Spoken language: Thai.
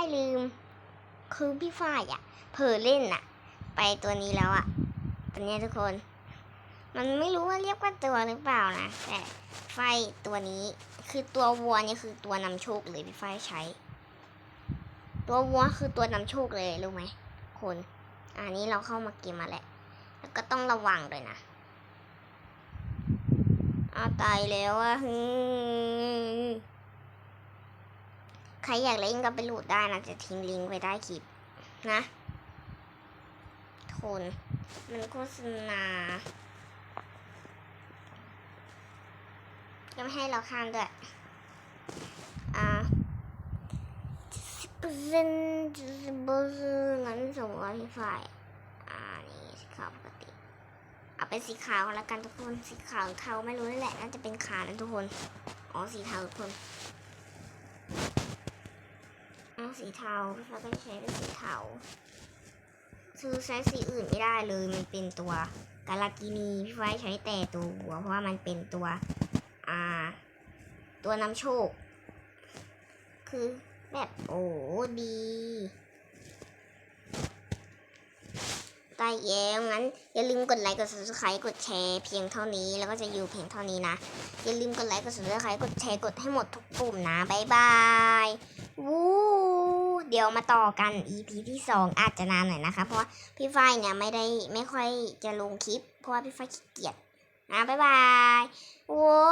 ายลืม คือพี่ฝ้ายอะเผลอเล่นอะไปตัวนี้แล้วอะตัวเนี้ยทุกคน มันไม่รู้ว่าเรียกว่าตัวหรือเปล่านะ แต่ไฟตัวนี้คือตัววัวเนี่ยคือตัวนำโชคเลยพี่ไฟใช้ ตัววัวคือตัวนำโชคเลยรู้ไหมคนอันนี้เราเข้ามาเกมมาแล้วแล้วก็ต้องระวังด้วยนะอาตายแล้วอะ ใครอยากเล่นก็ไปโหลดได้นะจะทิ้งลิงก์ไว้ใต้คลิปนะคนมันโฆษณายังไม่ให้เราข้ามด้วย อ่าเปอร์เซ็นต์เปอร์เซ็นต์งั้นส่งว่าพี่ฝ่ายอ่า นี่สีขาวปกติ เอาเป็นสีขาวแล้วกันทุกคน สีขาวเทาไม่รู้นั่แหละ น่าจะเป็นขาวนะทุกคน อ๋อ สีเทาทุกคน อ๋อสีเทาพี่ฟ้าก็ใช้เป็นสีเทาคือใช้สีอื่นไม่ได้เลยมันเป็นตัวกาลากินีพี่ไฟ้ใช้แต่ตัวหัวเพราะว่ามันเป็นตัวอ่า ตัวนำโชค คือแบบโอ้ดีตายแล้วงั้นอย่าลืมกดไลค์กด subscribe กดแชร์เพียงเท่านี้แล้วก็จะอยู่เพียงเท่านี้นะ อย่าลืมกดไลค์กด subscribe กดแชร์กดให้หมดทุกปุ่มนะบายบาย วู้ ดี๋ยวมาต่อกัน EP ที่2อาจจะนานหน่อยนะคะ เพราะว่าพี่ฝ้ายเนี่ยไม่ได้ไม่ค่อยจะลงคลิป เพราะว่าพี่ฝ้ายขี้เกียจนะบายบายโว้